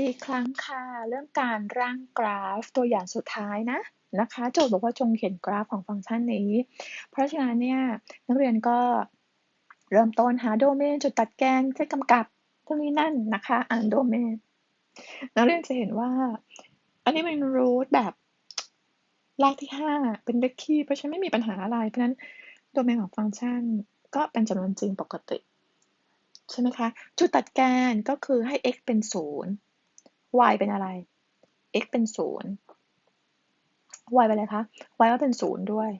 ดีครั้งค่ะ เรื่องการร่างกราฟตัวอย่างสุดท้ายนะนะคะโจทย์บอกว่าจงเขียนกราฟของฟังก์ชันนี้ เพราะฉะนั้นเนี่ยนักเรียนก็เริ่มต้นหาโดเมนจุดตัดแกนเส้นกำกับตรงนี้นั่นนะคะอ่านโดเมนนักเรียนจะเห็นว่า อันนี้เป็นรูทแบบรากที่ 5 เป็นเลขคี่เพราะฉะนั้นไม่มีปัญหาอะไร เพราะฉะนั้นโดเมนของฟังก์ชันก็เป็นจำนวนจริงปกติ ใช่ไหมคะ จุดตัดแกนก็คือให้ x เป็น 0 y เป็นอะไร x เป็น0 y เป็นอะไรคะ y ก็เป็น0ด้วย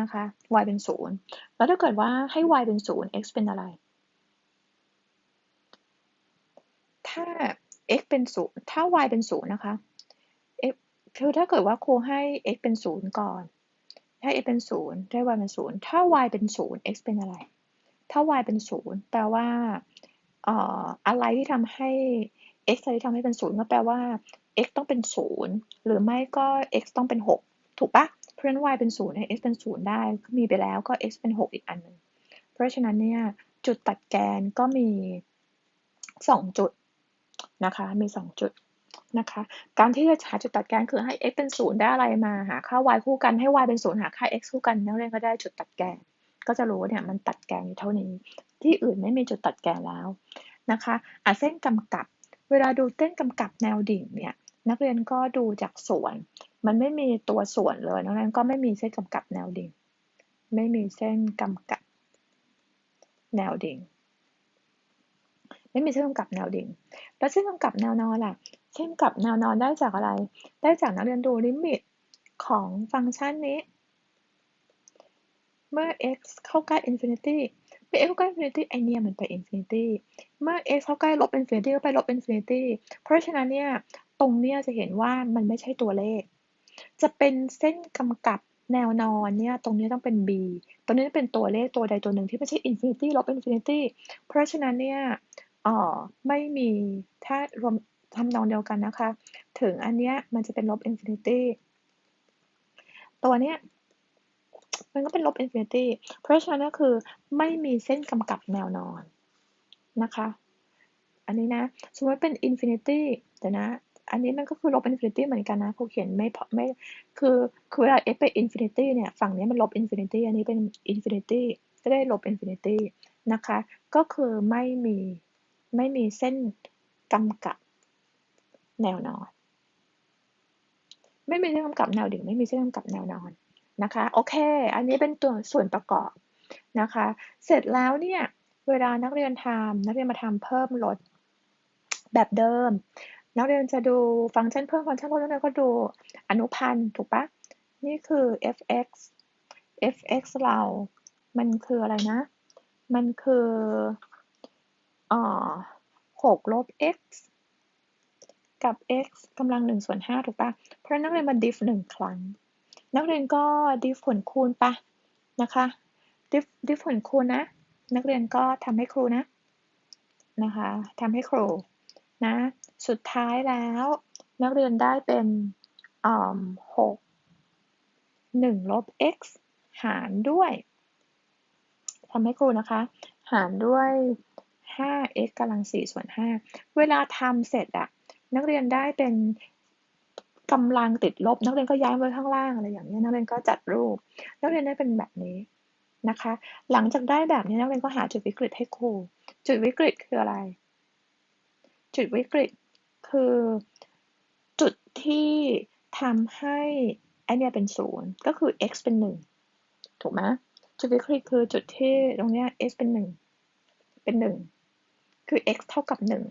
นะคะ y เป็น0แล้วถ้าเกิดว่าให้ y เป็น0 x เป็นอะไร ถ้า x เป็น0ถ้า y เป็น0นะคะ x คือถ้าเกิดว่าครูให้ x เป็น0ก่อนให้ x เป็น0ได้ y เป็น0ถ้า y เป็น0 x เป็นอะไร ถ้า y เป็น0แปลว่าอออะไรที่ทำให้ x อะไรที่ทำให้เป็น0ก็แปลว่า x ต้องเป็น0หรือไม่ก็ x ต้องเป็น 6 ถูกปะเพราะฉะนั้น y เป็น0ให้ x เป็น0ได้ก็มีไปแล้วก็ x เป็น 6 อีกอันหนึ่งเพราะฉะนั้นเนี่ยจุดตัดแกนก็มี 2 จุดนะคะมี 2 จุดนะคะการที่จะหาจุดตัดแกนคือให้ x เป็น0ได้อะไรมาหาค่า y คู่กันให้ y เป็น0หาค่า x คู่กันนักเรียนก็ได้จุดตัดแกน ก็จะรู้ว่าเนี่ยมันตัดแกนอยู่เท่านี้ ที่อื่นไม่มีจุดตัดแกนแล้วนะคะอะเส้นกำกับ เวลาดูเส้นกำกับแนวดิ่งเนี่ยนักเรียนก็ดูจากส่วน มันไม่มีตัวส่วนเลยนักเรียนก็ไม่มีเส้นกำกับแนวดิ่ง ไม่มีเส้นกำกับแนวดิ่ง ไม่มีเส้นกำกับแนวดิ่ง แล้วเส้นกำกับแนวนอนล่ะ เส้นกำกับแนวนอนได้จากอะไร ได้จากนักเรียนดูลิมิตของฟังก์ชันนี้ เมื่อ x เข้าใกล้ infinity เมื่อ x เข้าใกล้ infinity ไอเนี่ยมันไป infinity เมื่อ x เข้าใกล้ลบ infinity ก็ไปลบ infinity เพราะฉะนั้นเนี่ยตรงเนี้ยจะเห็นว่ามันไม่ใช่ตัวเลข จะเป็นเส้นกำกับแนวนอนเนี่ยตรงนี้ต้องเป็น b ตรงนี้เป็นตัวเลขตัวใดตัวหนึ่งที่ไม่ใช่ infinity ลบ infinity เพราะฉะนั้นเนี่ยอ๋อไม่มีถ้ารวมทำนองเดียวกันนะคะ ถึงอันเนี้ยมันจะเป็นลบ infinity ตัวเนี้ย มันก็เป็นลบอินฟินิตี้ เพราะฉะนั้นก็คือไม่มีเส้นกำกับแนวนอนนะคะ อันนี้นะ สมมติเป็นอินฟินิตี้เดี๋ยวนะ อันนี้มันก็คือลบอินฟินิตี้เหมือนกันนะครูเขียนไม่ไม่ คือ คือเวลา f ไปอินฟินิตี้เนี่ย ฝั่งนี้มันลบอินฟินิตี้ อันนี้เป็นอินฟินิตี้ ก็ได้ลบอินฟินิตี้นะคะ ก็คือไม่มี ไม่มีเส้นกำกับแนวนอน ไม่มีเส้นกำกับแนวดิ่ง ไม่มีเส้นกำกับแนวนอน นะคะ โอเค อันนี้เป็นตัวส่วนประกอบนะคะ เสร็จแล้วเนี่ยเวลานักเรียนทำนักเรียนมาทำเพิ่มลดแบบเดิม นักเรียนจะดูฟังก์ชันเพิ่มฟังก์ชันลดนักเรียนก็ดูอนุพันธ์ถูกปะนี่คือ fx fx เรา มันคืออะไรนะ มันคืออ่อ6ลบ x กับ x กำลัง1ส่วน5ถูกปะเพราะนักเรียนมา diff หนึ่งครั้ง นักเรียนก็ดิฟผลคูณปะนะคะดิฟดิฟผลคูณนะ นักเรียนก็ทำให้ครูนะนะคะทำให้ครูนะสุดท้ายแล้ว นักเรียนได้เป็นหกหนึ่งลบ x หารด้วยทำให้ครูนะคะ หารด้วย 5x กำลัง4ส่วน5เวลาทำเสร็จอะนักเรียนได้เป็น กำลังติดลบ นักเรียนก็ย้ายไว้ข้างล่างอะไรอย่างนี้นักเรียนก็จัดรูป นักเรียนได้เป็นแบบนี้นะคะ หลังจากได้แบบนี้นักเรียนก็หาจุดวิกฤตให้ครู จุดวิกฤตคืออะไร จุดวิกฤตคือจุดที่ทำให้ไอเนี่ยเป็นศูนย์ก็คือ x เป็นหนึ่งถูกไหมจุดวิกฤตคือจุดที่ตรงเนี้ย x เป็นหนึ่งเป็นหนึ่งคือ x เท่ากับหนึ่ง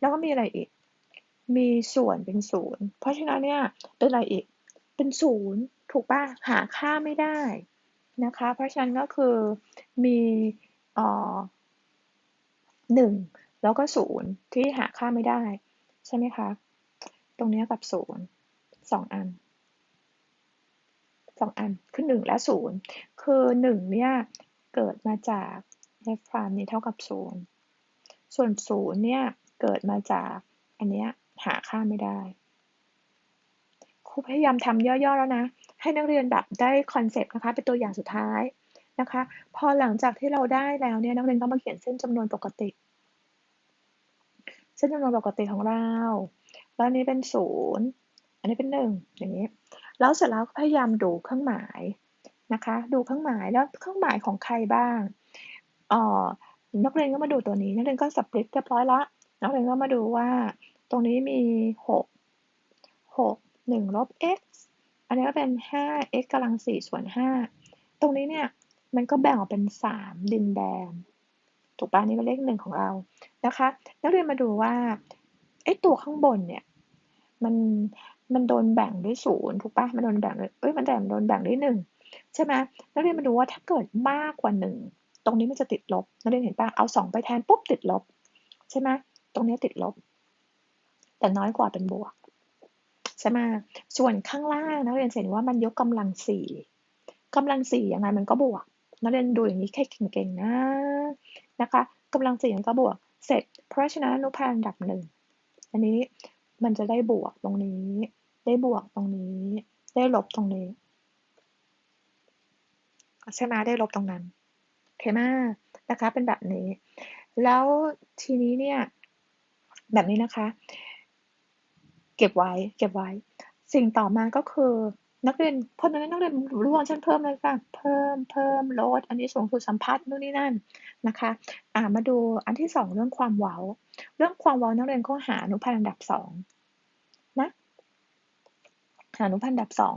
แล้วก็มีอะไรอีก มีส่วนเป็นศูนย์เพราะฉะนั้นเนี่ยเป็นอะไรอีก เป็นศูนย์ถูกป่ะหาค่าไม่ได้นะคะ เพราะฉะนั้นก็คือมีอ่อหนึ่งแล้วก็ศูนย์ที่หาค่าไม่ได้ ใช่ไหมคะ ตรงนี้กับศูนย์สองอันสองอันคือหนึ่งและศูนย์คือหนึ่งเนี่ยเกิดมาจาก f พรามนี้เท่ากับศูนย์ส่วนศูนย์เนี่ยเกิดมาจากอันเนี้ย หาค่าไม่ได้ ครูพยายามทำย่อๆแล้วนะ ให้นักเรียนแบบได้คอนเซปต์นะคะ เป็นตัวอย่างสุดท้ายนะคะ พอหลังจากที่เราได้แล้วเนี่ยนักเรียนก็มาเขียนเส้นจำนวนปกติ เส้นจำนวนปกติของเรา แล้วนนี้เป็นศูนย์อันนี้เป็นหนึ่งอย่างนี้ แล้วเสร็จแล้วพยายามดูเครื่องหมายนะคะ ดูเครื่องหมายแล้วเครื่องหมายของใครบ้างอ๋อนักเรียนก็มาดูตัวนี้ นักเรียนก็สปริตเรียบร้อยละนักเรียนก็มาดูว่า ตรงนี้มีหกหกหนึ่งลบ x อันนี้ก็เป็นห้า x กำลังสี่ส่วนห้าตรงนี้เนี่ยมันก็แบ่งออกเป็นสามดินแดน ถูกปะนี่เป็นเลขหนึ่งของเรานะคะนักเรียนมาดูว่าไอ้ตัวข้างบนเนี่ยมันมันโดนแบ่งด้วยศูนย์ถูกปะมันโดนแบ่งเอ้ยมันแบ่งโดนแบ่งด้วยหนึ่งใช่ไหมนักเรียนมาดูว่าถ้าเกิดมากกว่าหนึ่งตรงนี้มันจะติดลบนักเรียนเห็นปะเอาสองไปแทนปุ๊บติดลบใช่ไหมตรงนี้ติดลบ แต่น้อยกว่าเป็นบวกใช่ไหมส่วนข้างล่างนักเรียนเห็นว่ามันยกกำลังสี่กำลังสี่ยังไงมันก็บวกนักเรียนดูอย่างนี้แค่เก่งๆนะนะคะกำลังสี่มันก็บวกเสร็จ เพราะฉะนั้นอนุพันธ์ดับหนึ่งอันนี้มันจะได้บวกตรงนี้ ได้บวกตรงนี้ ได้ลบตรงนี้ใช่ไหมได้ลบตรงนั้นโอเคมากนะคะเป็นแบบนี้ แล้วทีนี้เนี่ยแบบนี้นะคะ เก็บไว้ เก็บไว้ สิ่งต่อมาก็คือ นักเรียนเพราะนั้นนักเรียนรู้ว่าฉันเพิ่มเลยค่ะ เพิ่มเพิ่มลด อันนี้สูงสุดสัมพัทธ์นู่นนี่นั่นนะคะอ่ามาดูอันที่สองเรื่องความเว้า เรื่องความเว้านักเรียนก็หาอนุพันธ์อันดับสองนะหาอนุพันธ์อันดับสอง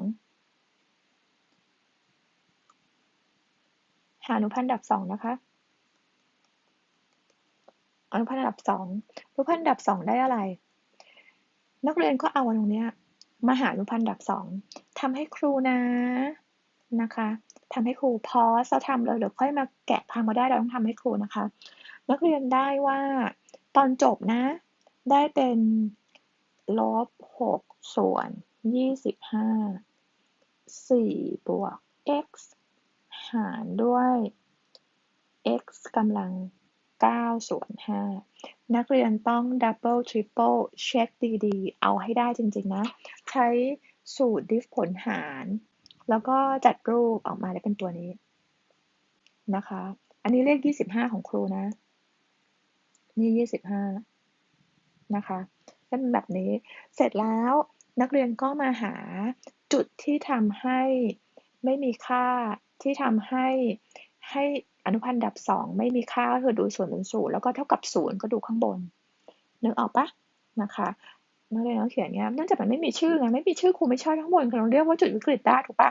หาอนุพันธ์อันดับสองนะคะอนุพันธ์อันดับสองอนุพันธ์อันดับสองได้อะไร นักเรียนก็เอาตรงนี้มาหาอนุพันธ์ดับสองทำให้ครูนะนะคะทำให้ครูพอสเราทำเลยเดี๋ยวค่อยมาแกะพังมาได้เราต้องทำให้ครูนะคะ นักเรียนได้ว่าตอนจบนะ ได้เป็นลบหกส่วนยี่สิบห้าสี่บวก x หารด้วย x กำลัง 9 ส่วน 5 นักเรียนต้อง double triple เช็คดีๆ เอาให้ได้จริงๆนะ ใช้สูตร diff ผลหาร แล้วก็จัดรูปออกมาได้เป็นตัวนี้นะคะ อันนี้เลข 25 ของครูนะ นี่ 25 นะคะเป็นแบบนี้ เสร็จแล้วนักเรียนก็มาหาจุดที่ทำให้ไม่มีค่าที่ทำให้ ให้อนุพันธ์ดับสองไม่มีค่าก็คือดูส่วนเป็นศูนย์แล้วก็เท่ากับศูนย์ก็ดูข้างบนนึกออกปะนะคะนักเรียนต้องเขียนเนี้ยเนื่องจากมันไม่มีชื่อไงไม่มีชื่อครูไม่ชอบข้างบนเราเรียกว่าจุดวิกฤตได้ถูกปะ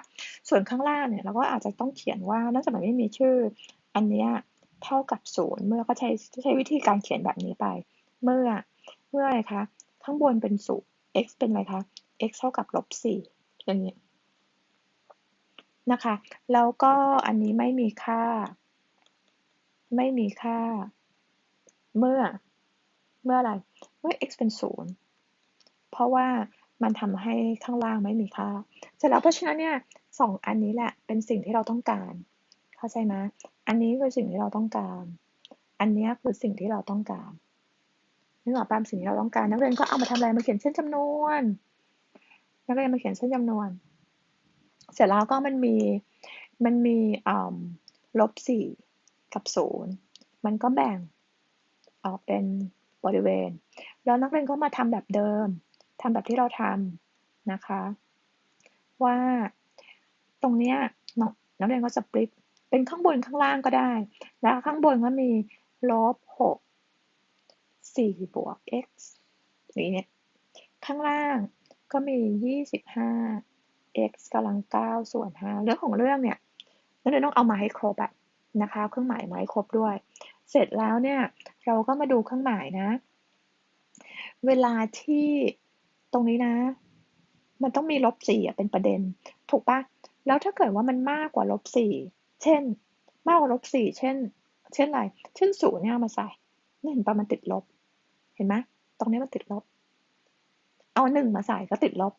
ส่วนข้างล่างเนี่ยเราก็อาจจะต้องเขียนว่าเนื่องจากมันไม่มีชื่อ อันเนี้ยเท่ากับศูนย์เมื่อก็ใช้ใช้วิธีการเขียนแบบนี้ไป เมื่อเมื่ออะไรคะข้างบนเป็นศูนย์ x เป็นอะไรคะ x เท่ากับลบสี่อย่างเนี้ย นะคะ แล้วก็อันนี้ไม่มีค่า ไม่มีค่า เมื่อ เมื่ออะไร เมื่อ x เป็นศูนย์เพราะว่ามันทำให้ข้างล่างไม่มีค่า เสร็จแล้วเพราะฉะนั้นเนี่ยสองอันนี้แหละเป็นสิ่งที่เราต้องการ เข้าใจไหมอันนี้คือสิ่งที่เราต้องการ อันนี้คือสิ่งที่เราต้องการนึกออกปะสิ่งที่เราต้องการ นักเรียนก็เอามาทำอะไรมาเขียนเส้นจำนวน นักเรียนมาเขียนเส้นจำนวน เสร็จแล้วก็มันมีมันมีลบสี่กับศูนย์มันก็แบ่งออกเป็นบริเวณ แล้วนักเรียนก็มาทำแบบเดิมทำแบบที่เราทำนะคะ ว่าตรงเนี้ยนักเรียนก็จะปริตเป็นข้างบนข้างล่างก็ได้ แล้วข้างบนก็มีลบหกสี่บวก x นี่เนี่ยข้างล่างก็มียี่สิบห้า x กำลัง 9 ส่วน 5 เรื่องของเรื่องเนี่ยนักเรียนต้องเอามาให้ครบอะนะคะ เครื่องหมายมาให้ครบด้วย เสร็จแล้วเนี่ยเราก็มาดูเครื่องหมายนะ เวลาที่ตรงนี้นะ มันต้องมีลบสี่เป็นประเด็น ถูกปะแล้วถ้าเกิดว่ามันมากกว่าลบสี่เช่น มากกว่าลบสี่เช่น เช่นอะไร เช่นศูนย์เนี่ยมาใส่นี่เห็นปะมันติดลบ เห็นไหมตรงนี้มันติดลบ เอาหนึ่งมาใส่ก็ติดลบ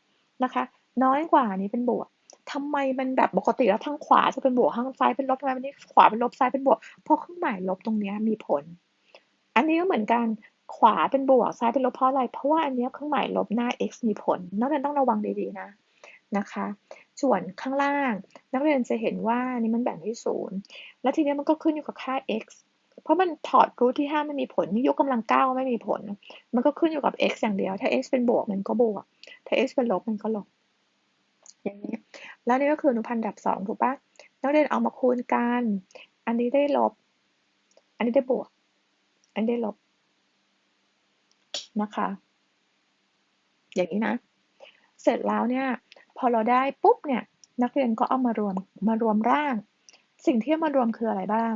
นะคะ น้อยกว่านี้เป็นบวกทำไมมันแบบปกติแล้วทางขวาจะเป็นบวกทางซ้ายเป็นลบทำไมวันนี้ขวาเป็นลบซ้ายเป็นบวก เพราะเครื่องหมายลบตรงนี้มีผล อันนี้ก็เหมือนกันขวาเป็นบวกซ้ายเป็นลบเพราะอะไร เพราะว่าอันนี้เครื่องหมายลบหน้า x มีผล นักเรียนต้องระวังดีๆนะนะคะ ส่วนข้างล่าง นักเรียนจะเห็นว่านี่มันแบ่งที่ศูนย์แล้วทีนี้มันก็ขึ้นอยู่กับค่า x เพราะมันถอดรูทที่ห้าไม่มีผลนี่ยกกำลังเก้าไม่มีผล มันก็ขึ้นอยู่กับ x อย่างเดียว ถ้า x เป็นบวกมันก็บวก ถ้า x เป็นลบมันก็ลบ อย่างนี้ แล้วนี่ก็คืออนุพันธ์ดับสองถูกปะนักเรียนเอามาคูณกัน อันนี้ได้ลบ อันนี้ได้บวก อันนี้ได้ลบนะคะ อย่างนี้นะ เสร็จแล้วเนี่ย พอเราได้ปุ๊บเนี่ยนักเรียนก็เอามารวมมารวมร่าง สิ่งที่มารวมคืออะไรบ้าง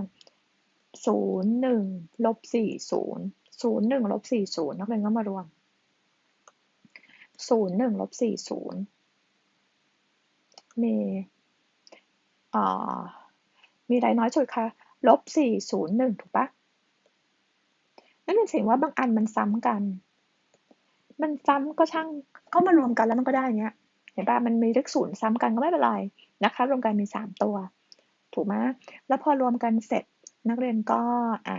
ศูนย์หนึ่งลบสี่ศูนย์ศูนย์หนึ่งลบสี่ศูนย์นักเรียนก็มารวมศูนย์หนึ่งลบสี่ศูนย์ มีอ่ามีอะไรน้อยสุดคะลบสี่ศูนย์หนึ่งถูกปะนั่นเป็นสิ่งว่าบางอันมันซ้ำกัน มันซ้ำก็ช่างก็มารวมกันแล้วมันก็ได้เนี้ย เห็นปะมันมีเลขศูนย์ซ้ำกันก็ไม่เป็นไรนะคะ รวมกันมีสามตัว ถูกไหมแล้วพอรวมกันเสร็จนักเรียนก็อะ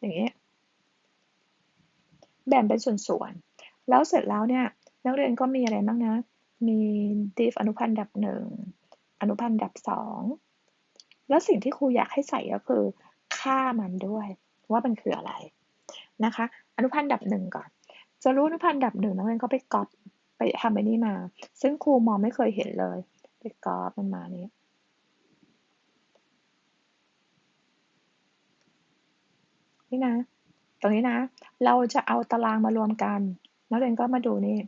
อย่างนี้แบ่งเป็นส่วนๆ แล้วเสร็จแล้วเนี่ย นักเรียนก็มีอะไรบ้างนะ มี div อนุพันธ์ดับหนึ่งอนุพันธ์ดับสองแล้วสิ่งที่ครูอยากให้ใส่ก็คือ ค่ามันด้วย ว่ามันคืออะไรนะคะ อนุพันธ์ดับหนึ่งก่อน จะรู้อนุพันธ์ดับหนึ่งนักเรียนก็ไปก๊อปไปทำไปนี่มา ซึ่งครูมองไม่เคยเห็นเลย ไปก๊อปมันมานี้นี่นะ ตรงนี้นะ เราจะเอาตารางมารวมกัน นักเรียนก็มาดูนี่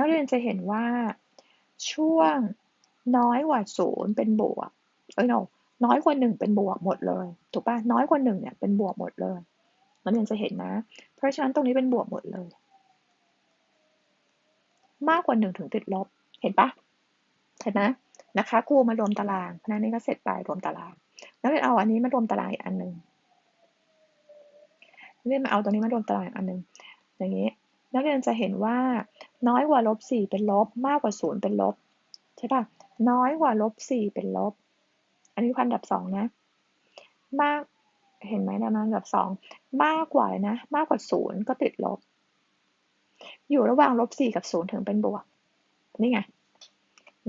นักเรียนจะเห็นว่าช่วงน้อยกว่าศูนย์เป็นบวกเอ้ย no น้อยกว่าหนึ่งเป็นบวกหมดเลย ถูกปะน้อยกว่าหนึ่งเนี่ยเป็นบวกหมดเลย นักเรียนจะเห็นนะ เพราะฉะนั้นตรงนี้เป็นบวกหมดเลย มากกว่าหนึ่งถึงติดลบ เห็นปะเห็นไหมนะคะครูมารวมตารางเพราะนั้นนี่ก็เสร็จไปรวมตาราง นักเรียนเอาอันนี้มารวมตารางอีกอันหนึ่งนักเรียนมาเอาตรงนี้มารวมตารางอันหนึ่งอย่างนี้ นักเรียนจะเห็นว่า น้อยกว่าลบสี่เป็นลบ มากกว่าศูนย์เป็นลบ ใช่ปะน้อยกว่าลบสี่เป็นลบ อันนี้พันดับสองนะ มาก เห็นไหมนะมันดับสอง มากกว่านะ มากกว่าศูนย์ก็ติดลบ อยู่ระหว่างลบสี่กับศูนย์ถึงเป็นบวก นี่ไง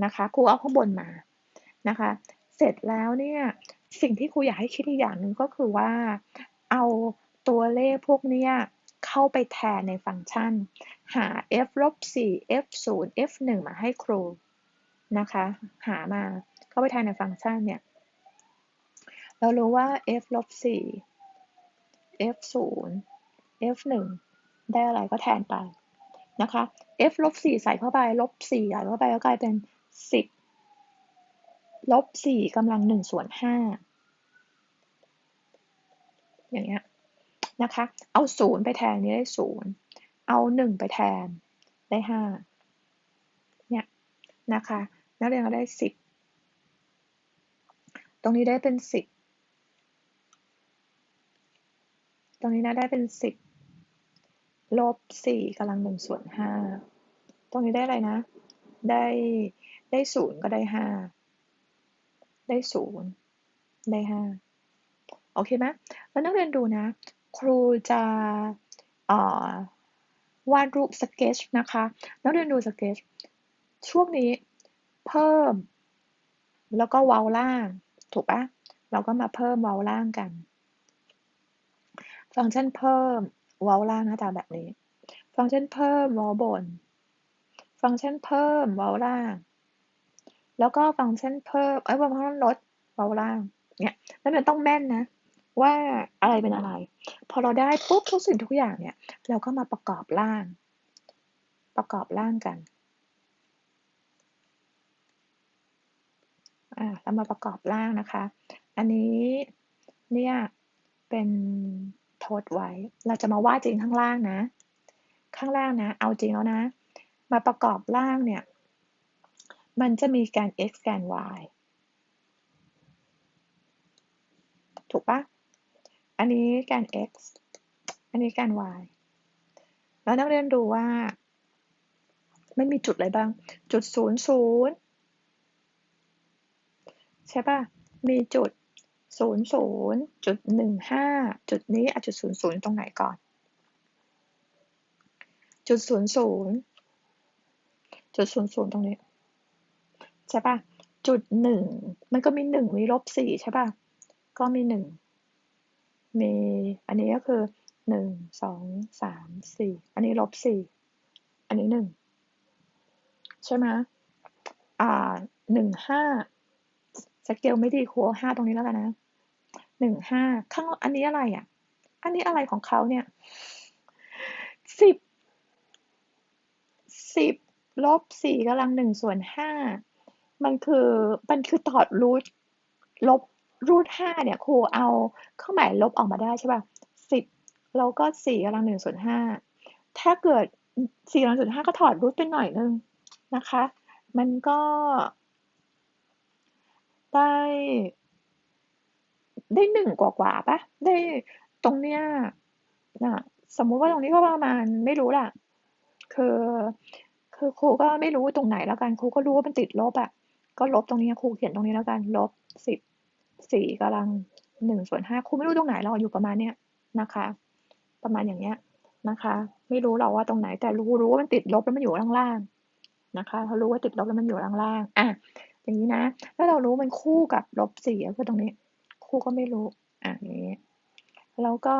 นะคะ ครูเอาข้างบนมา นะคะ เสร็จแล้วเนี่ย สิ่งที่ครูอยากให้คิดอีกอย่างหนึ่งก็คือว่า เอาตัวเลขพวกนี้เข้าไปแทนในฟังก์ชัน หา f ลบ4 f 0 f 1มาให้ครูนะคะ หามาเข้าไปแทนในฟังก์ชันเนี่ย เรารู้ว่า f ลบ4 f 0 f 1ได้อะไรก็แทนไปนะคะ f ลบ4ใส่เข้าไป ลบ4ใส่เข้าไปก็กลายเป็น 10 ลบ4กำลัง1ส่วน5อย่างเงี้ยนะคะ เอาศูนย์ไปแทนนี้ได้ศูนย์ เอาหนึ่งไปแทนได้ห้าเนี่ยนะคะ นักเรียนก็ได้สิบตรงนี้ได้เป็นสิบตรงนี้นะได้เป็นสิบลบสี่กำลังหนึ่งส่วนห้าตรงนี้ได้อะไรนะ ได้ได้ศูนย์ก็ได้ห้าได้ศูนย์ได้ห้าโอเคไหมแล้วนักเรียนดูนะ ครูจะ วาดรูปสเกจนะคะแล้วเรียนดูสเกจช่วงนี้เพิ่ม แล้วก็เว้าล่าง ถูกปะเราก็มาเพิ่มเว้าล่างกัน ฟังก์ชันเพิ่มเว้าล่างหน้าตาแบบนี้ ฟังก์ชันเพิ่มเว้าบน ฟังก์ชันเพิ่มเว้าล่าง แล้วก็ฟังก์ชันเพิ่มเอ้ยฟังก์ชันลดเว้าล่าง เนี่ยแล้วมันต้องแม่นนะว่าอะไรเป็นอะไร พอเราได้ปุ๊บทุกสิ่งทุกอย่างเนี่ย เราก็มาประกอบร่าง ประกอบร่างกันอ่าเรามาประกอบร่างนะคะ อันนี้เนี่ยเป็นโทษไว้ เราจะมาวาดจริงข้างล่างนะ ข้างล่างนะ เอาจริงแล้วนะ มาประกอบร่างเนี่ย มันจะมีการ x การ y ถูกปะ อันนี้การ x อันนี้การ y แล้วนักเรียนดูว่าไม่มีจุดอะไรบ้าง จุดศูนย์ศูนย์ใช่ป่ะ มีจุดศูนย์ศูนย์จุดหนึ่งห้าจุดนี้อจุดศูนย์ศูนย์ตรงไหนก่อน จุดศูนย์ศูนย์จุดศูนย์ศูนย์ตรงนี้ ใช่ป่ะ จุดหนึ่งมันก็มีหนึ่งมีลบสี่ใช่ป่ะ ก็มีหนึ่ง มีอันนี้ก็คือหนึ่งสองสามสี่อันนี้ลบสี่อันนี้หนึ่งใช่ไหมอ่าหนึ่งห้าสเกลไม่ดีครูห้าตรงนี้แล้วกันนะหนึ่งห้าข้างอันนี้อะไรอะ อันนี้อะไรของเขาเนี่ยสิบสิบลบสี่กำลังหนึ่งส่วนห้ามันคือมันคือตอดรูทลบ รูทห้าเนี่ยครูเอาเครื่องหมายลบออกมาได้ใช่ป่ะสิบแล้วก็สี่กำลังหนึ่งส่วนห้าถ้าเกิดสี่กำลังส่วนห้าก็ถอดรูทไปหน่อยนึงนะคะ มันก็ได้ได้หนึ่งกว่ากว่าปะได้ตรงเนี้ยนะสมมุติว่าตรงนี้ก็ประมาณไม่รู้ล่ะ คือ คือครูก็ไม่รู้ตรงไหนแล้วกันครูก็รู้ว่ามันติดลบอะก็ลบตรงนี้ครูเขียนตรงนี้แล้วกัน ลบสิบ สี่กำลังหนึ่งส่วนห้าครูไม่รู้ตรงไหนเราอยู่ประมาณเนี้ยนะคะ ประมาณอย่างเนี้ยนะคะ ไม่รู้เราว่าตรงไหนแต่รู้รู้ว่ามันติดลบแล้วมันอยู่ล่างๆนะคะเขารู้ว่าติดลบแล้วมันอยู่ล่างๆอะอย่างนี้นะแล้วเรารู้มันคู่กับลบสี่ก็คือตรงนี้ครูก็ไม่รู้อะอย่างนี้แล้วก็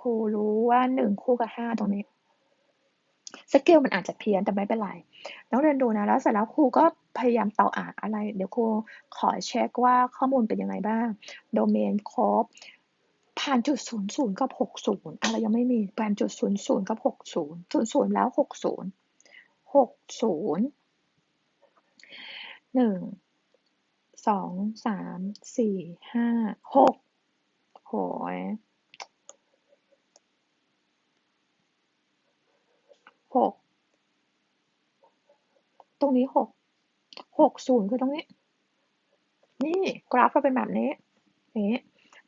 ครูรู้ว่าหนึ่งคู่กับห้าตรงนี้สเกลมันอาจจะเพี้ยนแต่ไม่เป็นไรนักเรียนดูนะแล้วเสร็จแล้วครูก็ พยายามต่ออ่านอะไร เดี๋ยวครูขอเช็คว่าข้อมูลเป็นยังไงบ้าง โดเมนครบผ่านจุดศูนย์ศูนย์กับหกศูนย์อะไรยังไม่มีผ่านจุดศูนย์ศูนย์กับหกศูนย์ศูนย์ศูนย์แล้วหกศูนย์หกศูนย์หนึ่งสองสามสี่ห้าหกโหยหกตรงนี้หก หกศูนย์คือตรงนี้ นี่กราฟก็เป็นแบบนี้นี้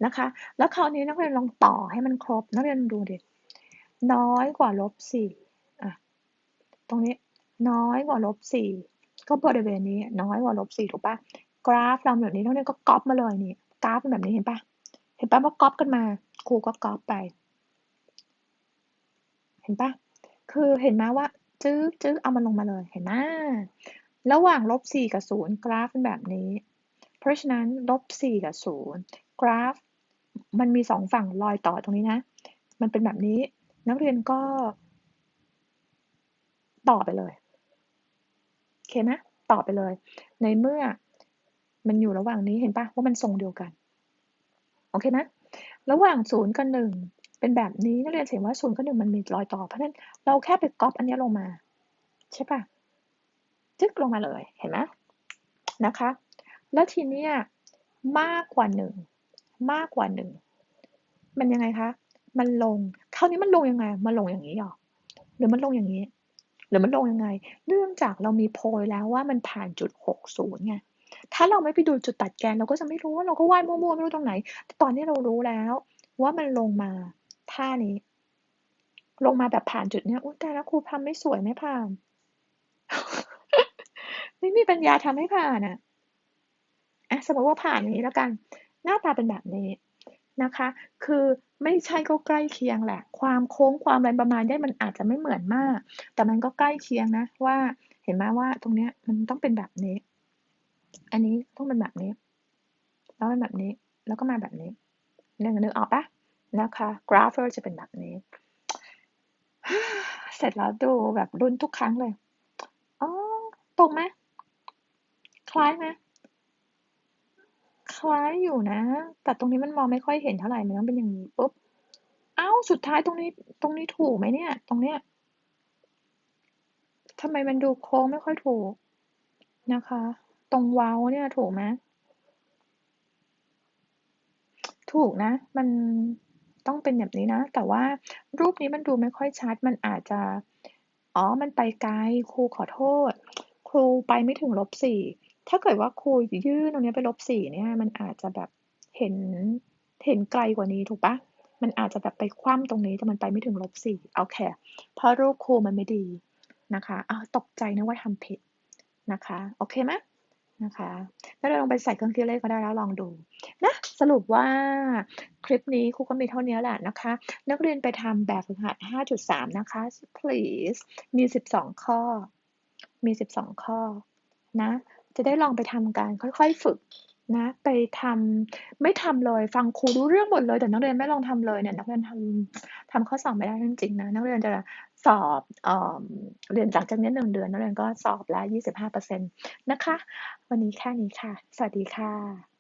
นะคะ แล้วคราวนี้นักเรียนลองต่อให้มันครบ นักเรียนดูดิน้อยกว่าลบสี่อะตรงนี้น้อยกว่าลบสี่ก็บริเวณนี้น้อยกว่าลบสี่ถูกปะกราฟเราแบบนี้นักเรียนก็ก๊อปมาเลยนี่กราฟเป็นแบบนี้เห็นปะเห็นปะว่าก๊อปกันมา ครูก็ก๊อปไป เห็นปะคือเห็นไหมว่าจื้อจื้อเอามันลงมาเลยเห็นไหม ระหว่างลบสี่กับศูนย์กราฟเป็นแบบนี้ เพราะฉะนั้นลบสี่กับศูนย์กราฟ มันมีสองฝั่งรอยต่อตรงนี้นะ มันเป็นแบบนี้ นักเรียนก็ ต่อไปเลยโอเคไหมต่อไปเลย ในเมื่อมันอยู่ระหว่างนี้เห็นปะว่ามันทรงเดียวกัน โอเคนะ ระหว่างศูนย์กับหนึ่งเป็นแบบนี้นักเรียนเห็นว่าศูนย์กับหนึ่งมันมีรอยต่อ เพราะฉะนั้นเราแค่ไปก๊อปอันนี้ลงมา ใช่ปะ จึ๊กลงมาเลยเห็นไหมนะคะ แล้วทีนี้มากกว่าหนึ่งมากกว่าหนึ่งมันยังไงคะ มันลงคราวนี้มันลงยังไง มันลงอย่างนี้หรอหรือมันลงอย่างนี้ หรือมันลงยังไง เนื่องจากเรามีโพยแล้วว่ามันผ่านจุดหกศูนย์ไงถ้าเราไม่ไปดูจุดตัดแกนเราก็จะไม่รู้ว่าเราก็วาดมั่วๆไม่รู้ตรงไหน แต่ตอนนี้เรารู้แล้ว ว่ามันลงมาท่านี้ ลงมาแบบผ่านจุดเนี้ยอุ้ยแต่แล้วครูทำไม่สวยไม่ผ่าน ไม่มีปัญญาทำให้ผ่านอะอะสมมติว่าผ่านนี้แล้วกัน หน้าตาเป็นแบบนี้นะคะ คือไม่ใช่ก็ใกล้เคียงแหละ ความโค้งความอะไรประมาณนี้มันอาจจะไม่เหมือนมาก แต่มันก็ใกล้เคียงนะว่าเห็นไหมว่าตรงเนี้ยมันต้องเป็นแบบนี้ อันนี้ต้องเป็นแบบนี้ แล้วเป็นแบบนี้ แล้วก็มาแบบนี้นึกนึกออกปะนะคะ กราฟเฟอร์จะเป็นแบบนี้ เสร็จแล้วดูแบบรุ่นทุกครั้งเลย อ๋อ ตรงไหม ล้ายไหมคล้ายอยู่นะ แต่ตรงนี้มันมองไม่ค่อยเห็นเท่าไหร่ มันต้องเป็นอย่างนี้ปุ๊บ เอ้า สุดท้ายตรงนี้ ตรงนี้ถูกไหมเนี่ย ตรงเนี้ยทำไมมันดูโค้งไม่ค่อยถูกนะคะ ตรงเว้าเนี่ยถูกไหมถูกนะ มันต้องเป็นแบบนี้นะ แต่ว่ารูปนี้มันดูไม่ค่อยชัด มันอาจจะ อ๋อ มันไปไกล ครูขอโทษ ครูไปไม่ถึงลบสี่ ถ้าเกิดว่าครูยื่นตรงนี้ไปลบสี่เนี่ยมันอาจจะแบบเห็นเห็นไกลกว่านี้ถูกปะมันอาจจะแบบไปคว่ำตรงนี้แต่มันไปไม่ถึงลบสี่โอเคเพราะรูปครูมันไม่ดีนะคะอ้าวตกใจนะว่าทำผิดนะคะโอเคไหมนะคะแล้วเราลองไปใส่เครื่องคิดเลขก็ได้แล้วลองดูนะสรุปว่าคลิปนี้ครูก็มีเท่านี้แหละนะคะ นักเรียนไปทำแบบฝึกหัด 5.3 นะคะ please มี 12 ข้อ มี 12 ข้อนะ จะได้ลองไปทำการค่อยๆฝึกนะ ไปทำไม่ทำเลยฟังครูรู้เรื่องหมดเลยแต่นักเรียนไม่ลองทำเลยเนี่ยนักเรียนทำทำข้อสอบไม่ได้จริงๆนะนักเรียนจะสอบเอ่อเรียนจากจากนี้หนึ่งเดือนนักเรียนก็สอบแล้ว25%นะคะ วันนี้แค่นี้ค่ะ สวัสดีค่ะ